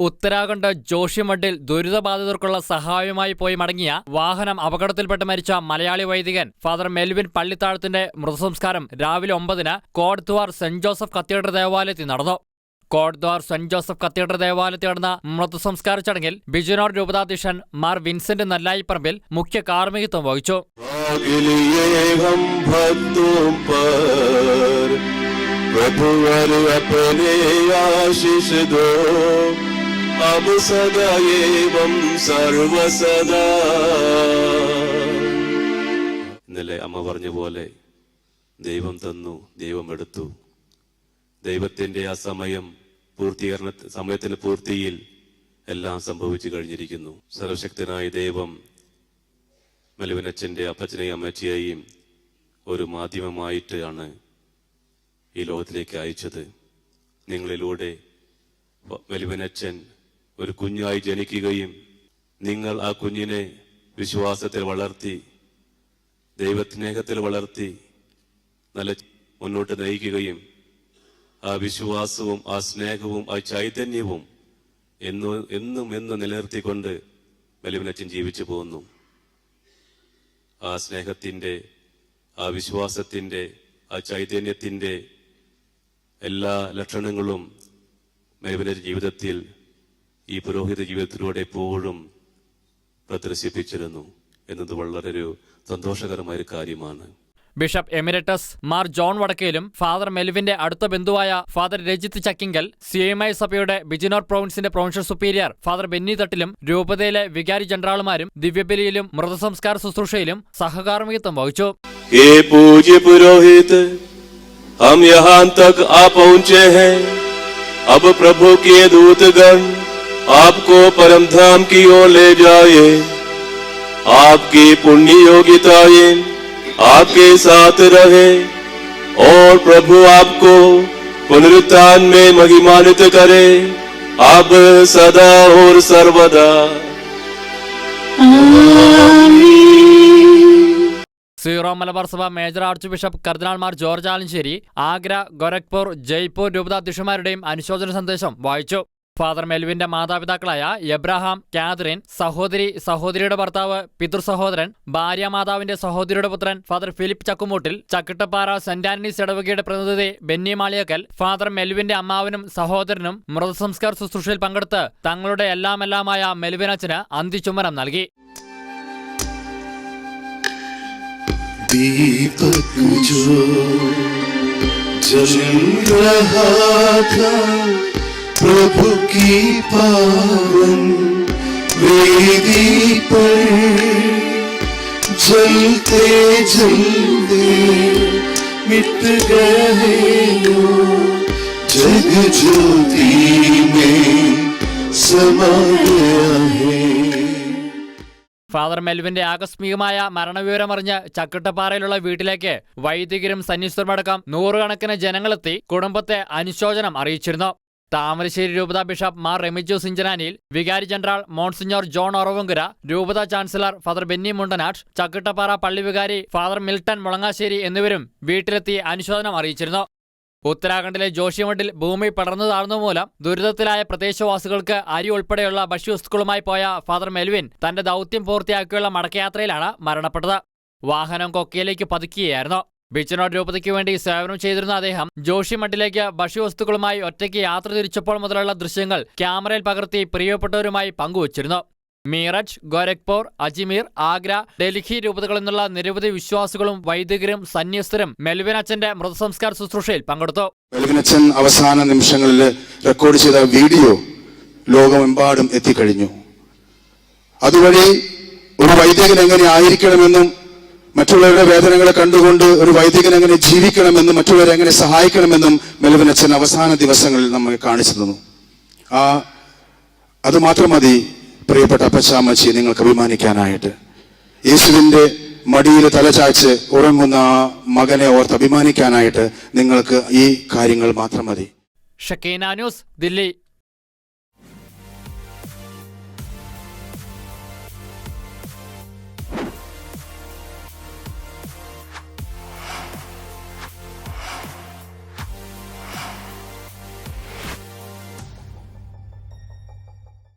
ഉത്തരാഖണ്ഡ് ജോഷിമഠിൽ ദുരിതബാധിതർക്കുള്ള സഹായവുമായി പോയി മടങ്ങിയ വാഹനം അപകടത്തിൽപ്പെട്ട് മരിച്ച മലയാളി വൈദികൻ ഫാദർ മെൽവിൻ പള്ളിത്താഴത്തിന്റെ മൃതസംസ്കാരം രാവിലെ ഒമ്പതിന് കോട്ട്ദ്വാർ സെന്റ് ജോസഫ് കത്തീഡ്രൽ ദേവാലയത്തിൽ നടന്നു കോട്ട്ദ്വാർ സെന്റ് ജോസഫ് കത്തീഡ്രൽ ദേവാലയത്തിൽ നടന്ന മൃതസംസ്കാര ചടങ്ങിൽ ബിജുനോർ രൂപതാധ്യക്ഷൻ മാർ വിൻസെന്റ് നല്ലായിപ്പറമ്പിൽ മുഖ്യ കാർമ്മികത്വം വഹിച്ചു के लिए हम भक्तों पर प्रभुवर अपने आशीष दो ഇന്നലെ അമ്മ പറഞ്ഞ പോലെ ദൈവം തന്നു ദൈവം എടുത്തു. ദൈവത്തിന്റെ ആ സമയം പൂർത്തീകരണ സമയത്തിന്റെ പൂർത്തിയിൽ എല്ലാം സംഭവിച്ചു കഴിഞ്ഞിരിക്കുന്നു. സർവശക്തനായ ദൈവം മലുവനച്ഛന്റെ അപ്പച്ചനെയും അമ്മച്ചിയെയും ഒരു മാധ്യമമായിട്ടാണ് ഈ ലോകത്തിലേക്ക് അയച്ചത്. നിങ്ങളിലൂടെ മലുവനച്ഛൻ ഒരു കുഞ്ഞായി ജനിക്കുകയും നിങ്ങൾ ആ കുഞ്ഞിനെ വിശ്വാസത്തിൽ വളർത്തി ദൈവസ്നേഹത്തിൽ വളർത്തി നല്ല മുന്നോട്ട് നയിക്കുകയും ആ വിശ്വാസവും ആ സ്നേഹവും ആ ചൈതന്യവും എന്നു എന്നും എന്നും നിലനിർത്തിക്കൊണ്ട് മലുവനച്ഛൻ ജീവിച്ചു പോകുന്നു ആ സ്നേഹത്തിന്റെ ആ വിശ്വാസത്തിന്റെ ആ ചൈതന്യത്തിന്റെ എല്ലാ ലക്ഷണങ്ങളും മെരുവിന്റെ ജീവിതത്തിൽ ഈ പുരോഹിത ജീവിതത്തിലൂടെ എപ്പോഴും പ്രദർശിപ്പിച്ചിരുന്നു എന്നത് വളരെ ഒരു സന്തോഷകരമായ ഒരു കാര്യമാണ് ബിഷപ്പ് എമിരറ്റസ് മാർ ജോൺ വടക്കേലും ഫാദർ മെൽവിന്റെ അടുത്ത ബന്ധുവായ father Rajith Chakkinkal C M I സഭയുടെ ബിജിനോർ പ്രൊവിൻസിന്റെ പ്രൊവിൻഷ്യൽ സുപ്പീരിയർ ഫാദർ ബെന്നി തട്ടിലും രൂപതയിലെ വികാരി ജനറാളുമാരും ദിവ്യബലിയിലും മൃതസംസ്കാര ശുശ്രൂഷയിലും സഹകാർമ്മികത്വം വഹിച്ചു हे पूज्य पुरोहित हम यहाँ तक आ पहुँचे हैं अब प्रभु के दूतगण आपको परम धाम की ओर ले जाए आपकी पुण्य योग्यताएं आपके साथ रहे और प्रभु आपको पुनरुत्थान में महिमानित करे अब सदा और सर्वदा സീറോ മലബാർ സഭ മേജർ ആർച്ച് ബിഷപ്പ് കർദിനാൾമാർ ജോർജ് ആലഞ്ചേരി ആഗ്ര ഗോരഖ്പൂർ ജയ്പൂർ രൂപതാധ്യക്ഷന്മാരുടെയും അനുശോചന സന്ദേശം വായിച്ചു ഫാദർ മെൽവിന്റെ മാതാപിതാക്കളായ എബ്രഹാം കാതറിൻ സഹോദരി സഹോദരിയുടെ ഭർത്താവ് പിതൃ സഹോദരൻ ഭാര്യ മാതാവിന്റെ സഹോദരിയുടെ പുത്രൻ father Philip Chakkumoottil Chakkittappara Saint Antony's ഇടവകയുടെ പ്രതിനിധി ബെന്നി മാളിയക്കൽ ഫാദർ മെൽവിന്റെ അമ്മാവനും സഹോദരനും മൃതസംസ്കാര ശുശ്രൂഷയിൽ പങ്കെടുത്ത് തങ്ങളുടെ എല്ലാമെല്ലാമായ മെൽവിനച്ചന് അന്തിചുമരം നൽകി दीपक जो जल रहा था प्रभु की पावन वेदी पर जलते जलते मिट गए यो जग ज्योति में समा गया है ഫാദർ മെൽവിന്റെ ആകസ്മികമായ മരണവിവരമറിഞ്ഞ് ചക്കിട്ടപ്പാറയിലുള്ള വീട്ടിലേക്ക് വൈദികരും സന്യസ്തരുമടക്കം നൂറുകണക്കിന് ജനങ്ങളെത്തി കുടുംബത്തെ അനുശോചനം അറിയിച്ചിരുന്നു താമരശ്ശേരി രൂപത ബിഷപ്പ് മാർ റെമിജു സിഞ്ചനാനിയിൽ വികാരി ജനറൽ മോൺസിഞ്ഞോർ ജോൺ ഒറവങ്കുര രൂപത chancellor father Benny Mundanattu Chakkittappara പള്ളി വികാരി ഫാദർ മിൽട്ടൺ മുളങ്ങാശ്ശേരി എന്നിവരും വീട്ടിലെത്തി അനുശോചനം അറിയിച്ചിരുന്നു. ഉത്തരാഖണ്ഡിലെ ജോഷിമഠിൽ ഭൂമി പടർന്നു താഴ്ന്ന മൂലം ദുരിതത്തിലായ പ്രദേശവാസികൾക്ക് അരി ഉൾപ്പെടെയുള്ള ഭക്ഷ്യവസ്തുക്കളുമായി പോയ ഫാദർ മെൽവിൻ തന്റെ ദൗത്യം പൂർത്തിയാക്കിയുള്ള മടക്കയാത്രയിലാണ് മരണപ്പെട്ടത്. വാഹനം കൊക്കയിലേക്ക് പതുക്കുകയായിരുന്നു ബിച്ചനോട് രൂപതയ്ക്ക് വേണ്ടി സേവനം ചെയ്തിരുന്ന അദ്ദേഹം ജോഷിമഠിലേക്ക് ഭക്ഷ്യവസ്തുക്കളുമായി ഒറ്റയ്ക്ക് യാത്ര തിരിച്ചപ്പോൾ മുതലുള്ള ദൃശ്യങ്ങൾ ക്യാമറയിൽ പകർത്തി പ്രിയപ്പെട്ടവരുമായി പങ്കുവച്ചിരുന്നു. മീറജ് ഗോരഖ്പൂർ അജ്മീർ ആഗ്ര ഡൽഹി രൂപതകളിൽ നിന്നുള്ള നിരവധി വിശ്വാസികളും വൈദികരും സന്യസ്തരും മെൽവിൻ അച്ഛന്റെ മൃതസംസ്കാര ശുശ്രൂഷയിൽ പങ്കെടുത്തു. മെൽവിനച്ഛൻ അവസാന നിമിഷങ്ങളിൽ റെക്കോർഡ് ചെയ്ത വീഡിയോ ലോകമെമ്പാടും എത്തിക്കഴിഞ്ഞു. അതുവഴി ഒരു വൈദികൻ എങ്ങനെ ആയിരിക്കണമെന്നും മറ്റുള്ളവരുടെ വേദനകളെ കണ്ടുകൊണ്ട് ഒരു വൈദികൻ എങ്ങനെ ജീവിക്കണമെന്നും മറ്റുള്ളവരെ എങ്ങനെ സഹായിക്കണമെന്നും മെലുവിനച്ചൻ അവസാന ദിവസങ്ങളിൽ നമ്മെ കാണിച്ചു തന്നു. ആ അത് മാത്രം മതി പ്രിയപ്പെട്ട അപ്പച്ചാമച്ചി നിങ്ങൾക്ക് അഭിമാനിക്കാനായിട്ട്. യേശുവിന്റെ മടിയിൽ തലചായ്ച്ച് ഉറങ്ങുന്ന ആ മകനെ ഓർത്ത് അഭിമാനിക്കാനായിട്ട് നിങ്ങൾക്ക് ഈ കാര്യങ്ങൾ മാത്രം മതി. ഷക്കീന ന്യൂസ് ദില്ലി.